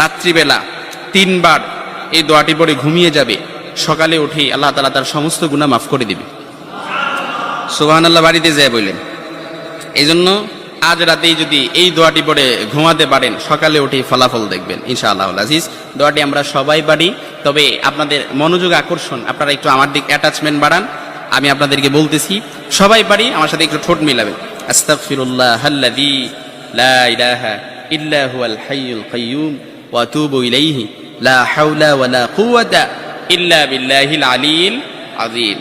রাত্রিবেলা তিনবার এই দোয়াটি পরে ঘুমিয়ে যাবে। সকালে উঠে আল্লাহ তালা তার সমস্ত গুণা মাফ করে দিবে। সুবাহান আল্লাহ বাড়িতে যায় বললেন এই জন্য আজ রাতেই যদি এই দোয়াটি পরে ঘুমাতে পারেন, সকালে উঠে ফলাফল দেখবেন ইনশাআল্লাহ আজিজ। দোয়াটি আমরা সবাই পারি, তবে আপনাদের মনোযোগ আকর্ষণ, আপনারা একটু আমার দিক অ্যাটাচমেন্ট বাড়ান, আমি আপনাদেরকে বলতেছি, সবাই পারি, আমার সাথে একটু ঠোঁট মিলাবেন। আস্তাগফিরুল্লাহ আল্লাযী লা ইলাহা إلا هو الحي القيوم وأتوب إليه. لا حول ولا قوة إلا بالله العلي العظيم.